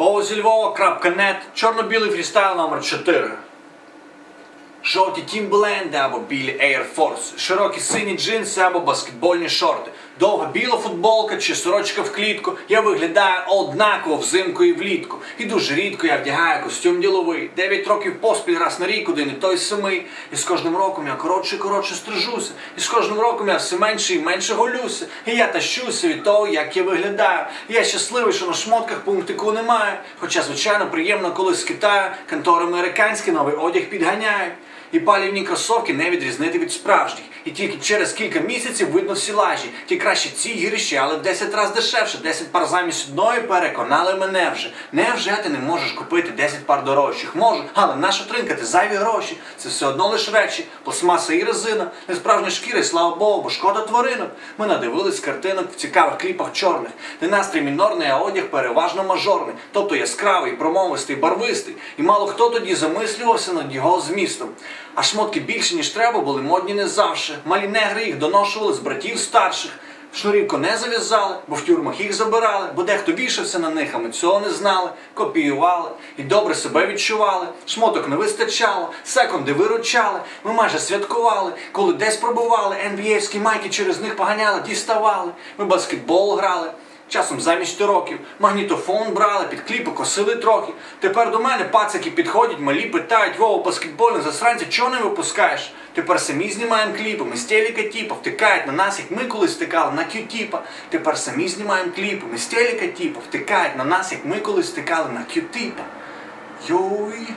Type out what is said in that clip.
Львова.нет, чорно-білий фрістайл номер 4 Жовті тімбленди або білі Air Force, широкі сині джинси або баскетбольні шорти, довга біла футболка чи сорочка в клітку. Я виглядаю однаково взимку і влітку. І дуже рідко я вдягаю костюм діловий. Дев'ять років поспіль раз на рік, один і той самий. І з кожним роком я коротше і коротше стрижуся. І з кожним роком я все менше і менше голюся. І я тащуся від того, як я виглядаю. І я щасливий, що на шмотках пунктику немає. Хоча, звичайно, приємно, коли з Китаю контори американський новий одяг підганяють. І палівні кросовки не відрізнити від справжніх. І тільки через кілька місяців видно всі лажі. Ті краще ці гірші, але в 10 разів дешевше. 10 пар замість одної переконали мене вже. Невже ти не можеш купити 10 пар дорожчих? Можу, але нащо тринкати зайві гроші? Це все одно лиш речі, пластмаса і резина, не справжня шкіра, і слава Богу, бо шкода тваринок. Ми надивились картинок в цікавих кліпах чорних, де настрій мінорний, а одяг переважно мажорний, тобто яскравий, промовистий, барвистий. І мало хто тоді замислювався над його змістом. А шмотки більше, ніж треба, були модні не завше. Малі негри їх доношували з братів старших. Шнурівку не зав'язали, бо в тюрмах їх забирали, бо дехто вішався на них, а ми цього не знали, копіювали і добре себе відчували. Шмоток не вистачало, секунди виручали. Ми майже святкували, коли десь пробували, NBA-вські майки через них поганяли, діставали. Ми баскетбол грали. Часом замість уроків магнітофон брали, під кліпи косили трохи. Тепер до мене пацики підходять, малі питають, Вова, баскетбольний засранця, чого не випускаєш? Тепер самі знімаємо кліпи, ми з телека тіпа, втикають на нас, як ми колись втикали на Q-тіпа. Тепер самі знімаємо кліпи, ми з телека тіпа, втикають на нас, як ми колись втикали на Q-тіпа. Йой.